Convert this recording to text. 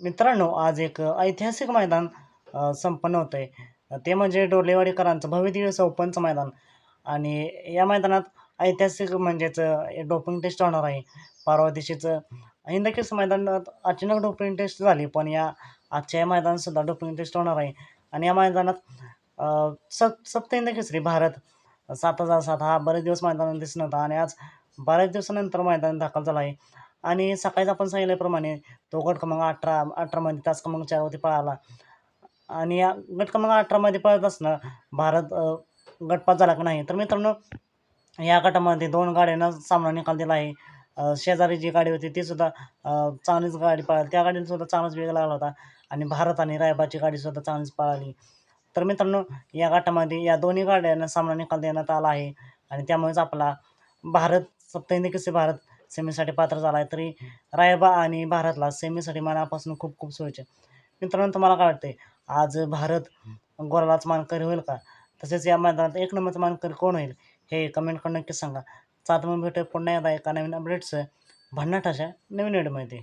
मित्रांनो आज एक ऐतिहासिक मैदान संपन्न होतं आहे ते म्हणजे डोलेवाडीकरांचं भव्यदिव्य चौपंच मैदान. आणि या मैदानात ऐतिहासिक म्हणजेच डोपिंग टेस्ट होणार आहे. परवा दिवशीचं हिंदकेस मैदानात अचानक डोपिंग टेस्ट झाली पण या आजच्या या मैदानातसुद्धा डोपिंग टेस्ट होणार आहे. आणि या मैदानात सप सप्त हिंदकेसरी भारत सात हजार सात हा बरेच दिवस मैदानात दिसत नव्हता आणि आज बऱ्याच दिवसानंतर मैदान दाखल झाला आहे. आणि सकाळीच आपण सांगितल्याप्रमाणे तो गट क्रमांक अठरा अठरामध्ये तास क्रमांक चारवरती पळाला. आणि या गट क्रमांक अठरामध्ये पळत असणं भारत गटपात झाला का नाही? तर मित्रांनो या गटामध्ये दोन गाड्यांना सामना निकाल दिला आहे. शेजारी जी गाडी होती ती सुद्धा चांगलीच गाडी पळाली. त्या गाडीला सुद्धा चांगलाच वेग लागला होता आणि भारत आणि रायबाची गाडीसुद्धा चांगलीच पळाली. तर मित्रांनो या गटामध्ये या दोन्ही गाड्यांना सामना निकाल देण्यात आला आहे. आणि त्यामुळेच आपला भारत सप्तहिंदी कसे भारत सेमीसाठी पात्र झाला आहे तरी रायबा आणि भारतला सेमीसाठी मनापासून खूप खूप शुभेच्छा. मित्रांनो तुम्हाला काय वाटते आज भारत गोलालाच मानकरी होईल का? तसेच या मैदानात एक नंबरचा मानकरी कोण होईल? हे कमेंट करून नक्कीच सांगा. चात मग भेटूया पुन्हा एकदा एका नवीन अपडेट्स भन्नाट अशा नवीन व्हिडिओमध्ये